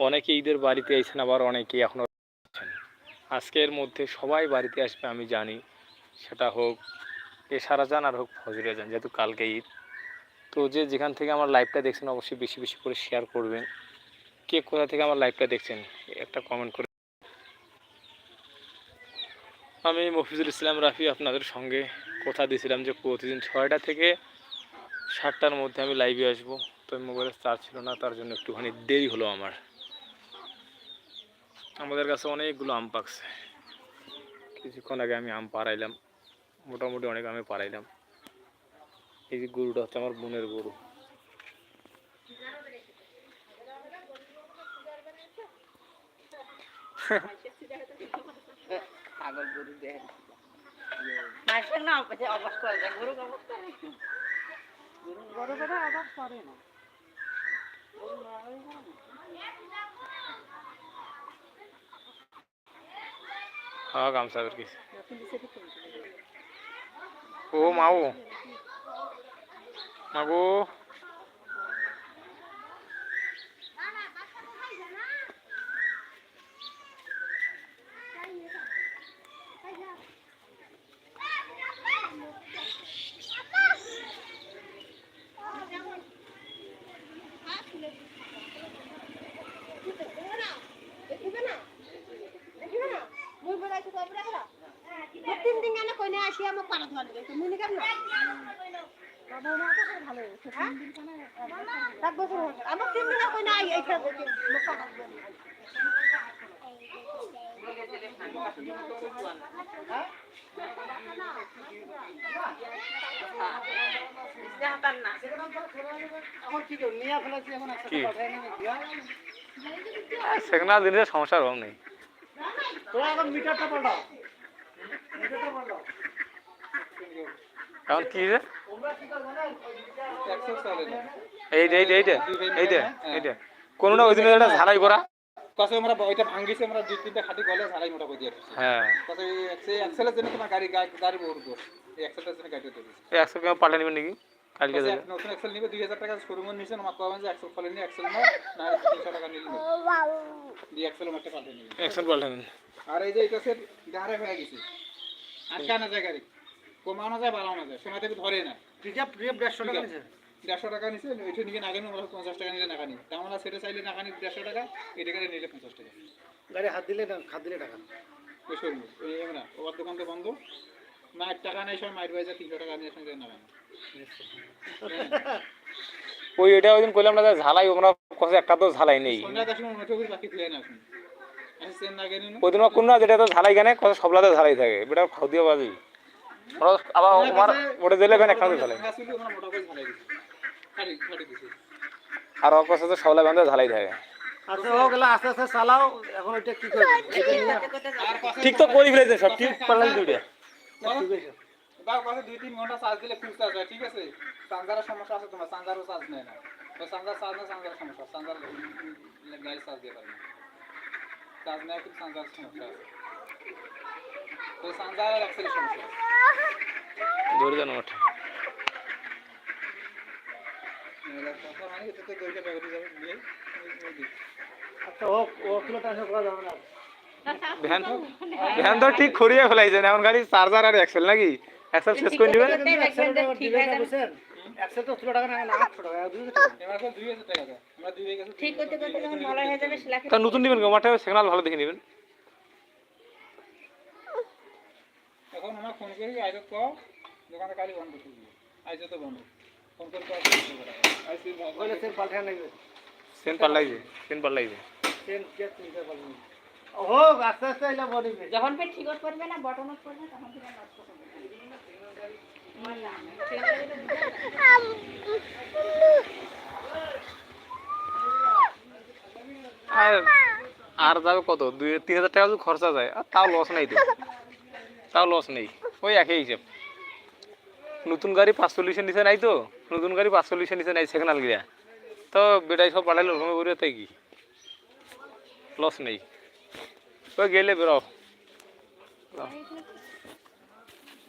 অনেকে ঈদের বাড়িতে আইছেন, আবার অনেকেই এখনও আছেন। আজকের মধ্যে সবাই বাড়িতে আসবে, আমি জানি। সেটা হোক এশারা যান আর হোক ফজরে যান, যেহেতু কালকে ঈদ। তো যে যেখান থেকে আমার লাইভটা দেখছেন, অবশ্যই বেশি বেশি করে শেয়ার করবেন। কে কোথা থেকে আমার লাইভটা দেখছেন, একটা কমেন্ট করে আমি মফিজুল ইসলাম রাফি আপনাদের সঙ্গে কথা দিয়েছিলাম যে প্রতিদিন ছয়টা থেকে সাতটার মধ্যে আমি লাইভে আসব। তো মোবাইলের চার্জ ছিল না, তার জন্য একটুখানি দেরি হলো আমার। আমাদের কাছে অনেকগুলো আম পাকছে। কিছুক্ষণ আগে আমি আম পাড়াইলাম। মোটামুটি অনেক আমি পাড়াইলাম। এই যে গরুটা হচ্ছে আমার বোনের গরু। ছাগল গরু করে করে। না। গরু না হলে হয় না। হ্যাঁ গামছা বের কিছু নতুন দিছে তো কিনতে হবে। ও মাও মাগো তিন দিন গানে কইনে আসি আমার পাড়া ধোয়া দিবে তুমি নি কেন সাত বছর হয়ে গেল। আমার তিন দিন কইনে আই এইটা দেখি মোক পাড়া ধোয়া দিবে। জাহাতার না কি সেখানে দিনের সমস্যার অভাব নেই এখন কি রে এইটা এইটা এইটা এইটা এইটা কোনটা ওই দিনে একটা ঝালাই করা। কসে আমরা ওইটা ভাঙ্গিছে আমরা দুই তিনটা খাটি গলে ঝালাই মোটা করে দিয়ে হ্যাঁ। কসে সেই এক্সেলের জন্য তোমার গাড়ি গাড়ি গাড়ি দোষ এই এক্সেলটার জন্য গাড়ি এই একশো কিলো পাল্টা নেবেন নাকি? কালকে যাবে। নতুন এক্সেল নিবে দুই হাজার টাকা শোরুমে নিয়েছেন আমার কবেন যে এক্সেল ফলে নিয়ে এক্সেল নাও না তিনশো টাকা নিলে। দিয়ে এক্সেল একটা পাল্টে নেবেন। আর এই যে এটা সেট ডাহারে হয়ে গেছে। আটকানো যায় গাড়ি। কমানো যায় বাড়ানো যায়। সময় থেকে ধরে না। দেড়শো টাকা নিছে? দেড়শো টাকা নিছে ওইটা নিয়ে নাগানি আমরা পঞ্চাশ টাকা নিলে নাগানি। তা আমরা সেটা চাইলে নাগানি দেড়শো টাকা এটা করে নিলে পঞ্চাশ টাকা। গাড়ি হাত দিলে হাত দিলে টাকা। না ওর দোকান তো বন্ধ। মায়ের টাকা নেই সময় মায়ের বাইজা তিনশো টাকা নিয়ে সঙ্গে নাগানি। ওই এটা ওই দিন করলাম না যে ঝালাই একটা তো ঝালাই নেই। ওই দিন কোন না যেটা তো ঝালাই সবলাতে ঝালাই থাকে। বেটা খাও দিয়ে বাজি। আবার আমার ওটা দিলে কেন একটা ঝালাই আর ওর কষে সবলা বান্ধে ঝালাই থাকে। ঠিক তো করে ফেলেছে সব ঠিক পারলাম দুইটা দুই তিন ঘণ্টা চার্জ দিলে ফুল চার্জ হয় ঠিক আছে? চার্জারের সমস্যা আছে তোমার চার্জারও চার্জ নেয় না। তো চার্জার চার্জ না চার্জারের সমস্যা চার্জার গাড়ি চার্জ দিয়ে পারবে চার্জ নেয় কিন্তু চার্জার সমস্যা আছে। ধরে জানো ওঠে এবার কথা মানে এটা তো দইটা ব্যাগরি যাবে নিয়ে ওই দিক আচ্ছা ও ও কিলো টাকা করা যাবে না ভ্যান ভ্যান তো ঠিক খড়িয়ে ফেলাইছে এখন গাড়ি চার্জার আর এক্সেল নাকি এক্সেল শেষ করে নেবেন ঠিক হয়ে যাবে, বুঝছেন একশো তো কিলো টাকা না আটশো টাকা দুই হাজার টাকা এবার তো দুই হাজার টাকা দেয় আমরা দুই হয়ে গেছে ঠিক করতে করতে যখন ভালো হয়ে যাবে সেলাকে তা নতুন নেবেন মাঠে সিগনাল ভালো দেখে নেবেন এখন আমার ফোন করি আইজ ক দোকানে কালি বন্ধ করে দিই আইজ তো বন্ধ। ফোন করে কল আইসি ওইটা সেন পাল্টে নেবে। সেন পাল্লাইছে সেন পাল্লাইছে সেন কে পাল্টে নেবে হোক আস্তে আস্তে এলা বনিবে যখন ফের ঠিক করবে না বটন অফ করবে তখন নষ্ট করবে আমার না, যায়। আর আর যাবে কত? দুই তিন হাজার টাকা খরচা যায় আর তাও লস নেই তো। তাও লস নেই। ওই একই হিসাব। নতুন গাড়ি পাঁচচল্লিশের নিচে নাই তো? নতুন গাড়ি পাঁচ পাঁচচল্লিশের নিচে নাই সেকেন্ড গিয়া। তো বেটাই সব পাঠাইলো ওরকম করে তাই কি? লস নেই। ওই গেলে বেরো।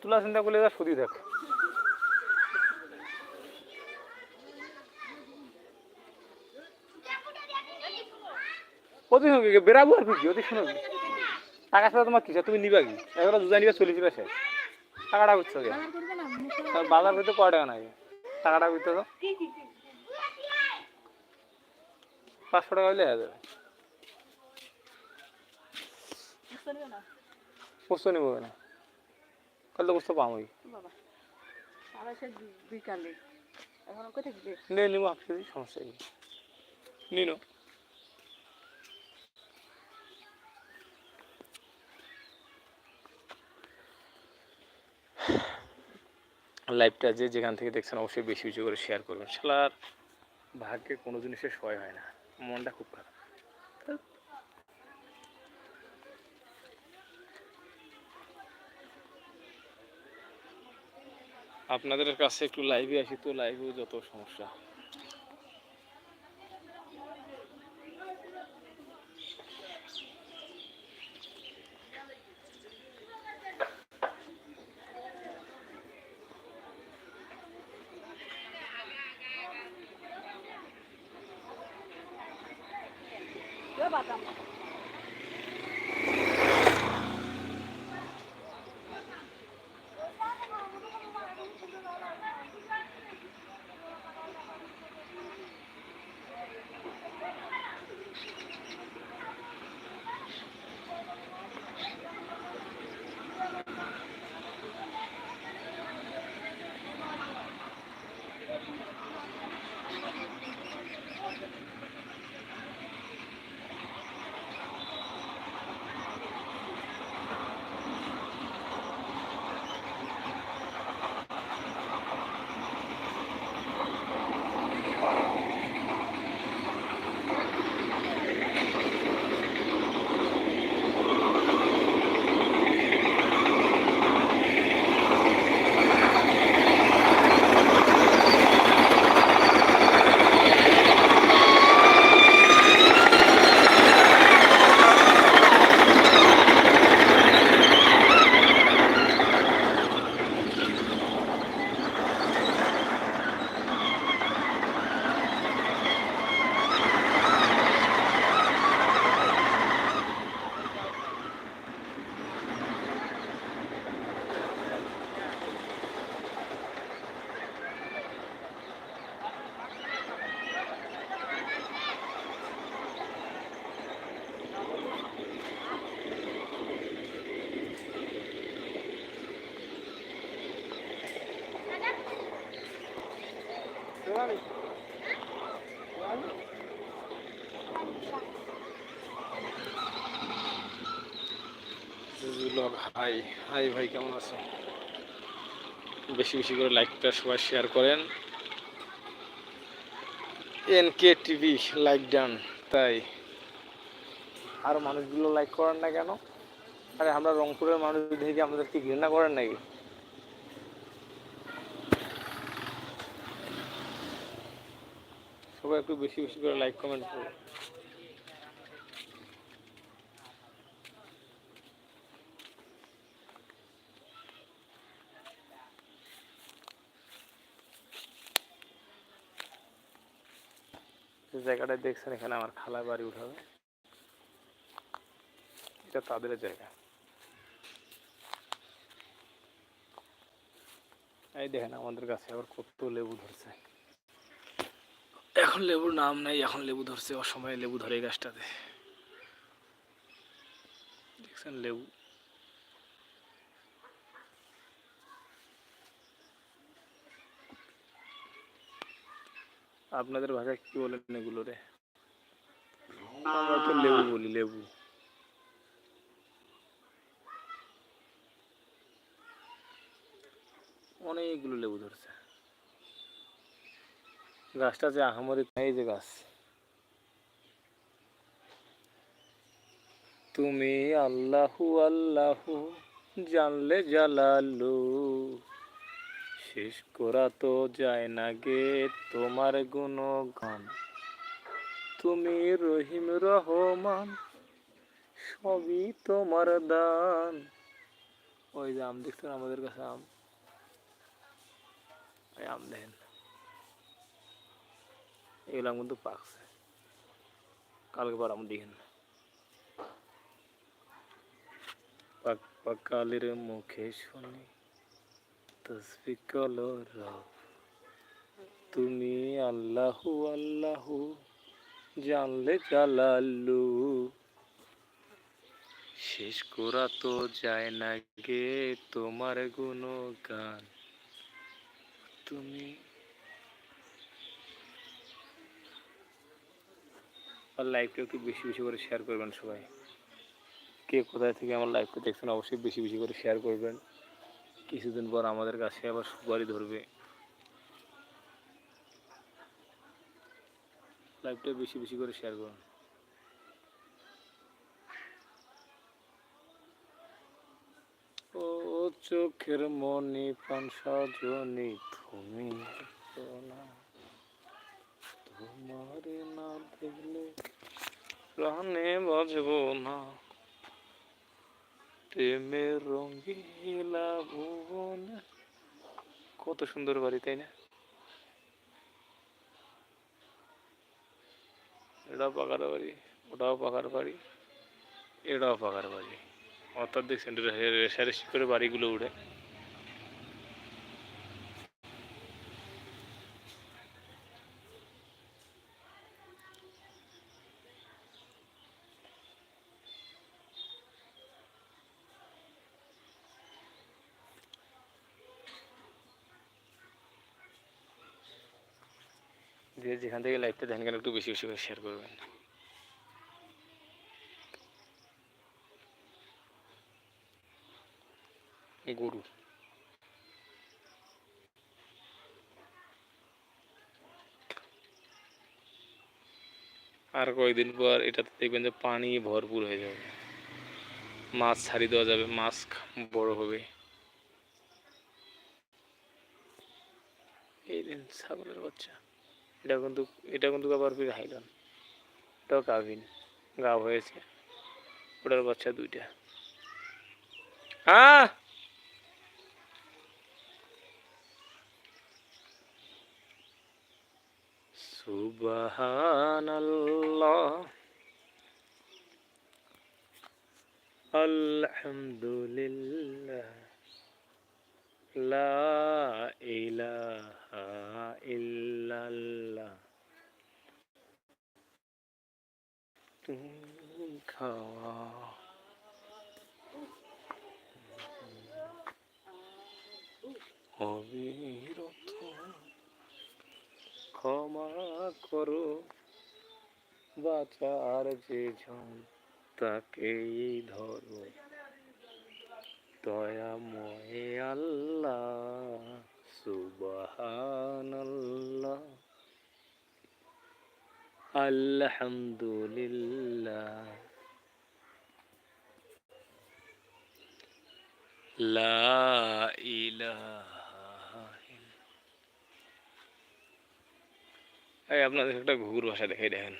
তুলা চিন্তা করলে যা সুদি থাক অতি সঙ্গে বেরাবো আর কি অতি শোনো টাকা ছাড়া তোমার কিসে তুমি নিবা কি? এগুলো দুজা নিবা চল্লিশ শেষ। টাকাটা বুঝছ কে? বাজার করতে কয় টাকা নাই টাকাটা বুঝতে তো পাঁচশো টাকা হইলে হয়ে যাবে। বুঝতে নিব না কাল তো বুঝতে পাবোই বাবা। সারা সে বিকালে এখন কোথায় গেলে নে নিবো কেজি সমস্যা নেই। নিনো। লাইভটা যে যেখান থেকে দেখছেন, অবশ্যই বেশি বেশি করে শেয়ার করবেন। শালার ভাগ্যে কোনো জিনিসের সয় হয় না। মনটা খুব খারাপ। আপনাদের কাছে একটু লাইভে আসি তো লাইভেও যত সমস্যা। হাই হাই ভাই, কেমন আছো? বেশি বেশি করে লাইকটা সবাই শেয়ার করেন। এনকে টিভি লাইক ডান তাই। আর মানুষগুলো লাইক করেন না কেন? আরে, আমরা রংপুরের মানুষ দেখে আমাদের কি ঘৃণা করেন নাকি? সবাই একটু বেশি বেশি করে লাইক কমেন্ট করো যে জায়গাটায় দেখছেন, এখানে আমার খালা বাড়ি উঠাবে। এটা তাদের জায়গা। এই দেখেন, আমাদের কাছে আবার কত লেবু ধরছে। এখন লেবুর নাম নাই, এখন লেবু ধরছে, অসময়ে লেবু ধরে গাছটাতে। দেখছেন, লেবু আপনাদের ভাষায় কি বলেন এগুলো রে? আমরা তো লেবু বলি লেবু। অনেকগুলো লেবু ধরছে। গাছটা যে আহামরি এই যে গাছ। তুমি আল্লাহু আল্লাহু জানলে জালালু। শেষ করা তো যায় না গে তোমার গুণ গান তুমি রহিম রহমান, সবই তোমার দান। ওই যে আম দেখছেন আমাদের কাছে আম? ওই আম দেখেন। এগুলো কিন্তু পাকছে। কালকে পর আম দেখেন। পাক পাকালের মুখে শুনি। তসবি কলো রব তুমি আল্লাহু আল্লাহু, জানলে জালাল্লু শেষ করা তো যায় না গে তোমার গুণগান। তুমি আর লাইভটা একটু বেশি বেশি করে শেয়ার করবেন সবাই। কে কোথায় থেকে আমার লাইভটা দেখছেন, অবশ্যই বেশি বেশি করে শেয়ার করবেন। কিছুদিন পর আমাদের কাছে আবার সুপারি ধরবে। লাইভটা বেশি বেশি করে শেয়ার করুন। ও চোখের মনি পান সাজনি, তুমি তোমারে না দেখলে প্রাণে বাজবো না। প্রেমের রঙ্গিলা ভুবন কত সুন্দর বাড়ি তাই না এটাও পাকার বাড়ি ওটাও পাকার বাড়ি এটাও পাকার বাড়ি অর্থাৎ দেখছেন রেশারেশি করে বাড়িগুলো উঠে যে যেখান থেকে লাইভটা দেখেন, কেন একটু বেশি বেশি করে শেয়ার করবেন? গরু। আর কয়েকদিন পর এটাতে দেখবেন যে পানি ভরপুর হয়ে যাবে। মাছ ছাড়িয়ে দেওয়া যাবে, মাছ বড় হবে। এই দিন ছাগলের বাচ্চা। এটা কিন্তু এটা কিন্তু আবার ফির হাইলান এটাও গাভিন গাভ হয়েছে। ওটার বাচ্চা দুইটা। হ্যাঁ সুবহানাল্লাহ। আলহামদুলিল্লাহ। লা ইলাহা ইল্লাল্লাহ তুমি খাওয়া অবিরত ক্ষমা করো। বাঁচার যে জন তাকেই ধরো। দয়াময় আল্লাহ সুবহানাল্লাহ আলহামদুলিল্লাহ। লা এই আপনাদের একটা ঘুঘুর ভাষা দেখাই দেখেন।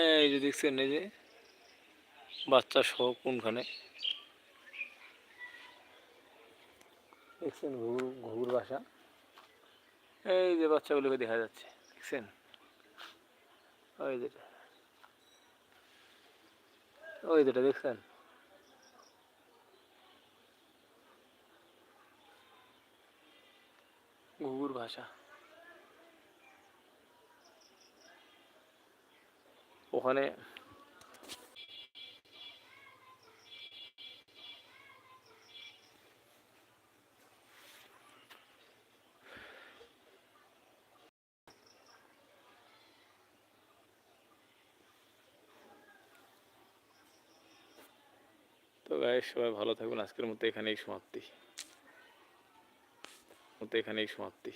এই যে দেখছেন, এই যে বাচ্চা সহ কোনখানে? দেখছেন ঘুঘুর ঘুঘুর বাসা এই যে বাচ্চাগুলোকে দেখা যাচ্ছে, দেখছেন? ওই যেটা ওই দুটা দেখছেন? ঘুঘুর ভাষা। ওখানে গায়ে সবাই ভালো থাকবেন আজকের মতো এখানেই সমাপ্তি। মতো এখানেই সমাপ্তি।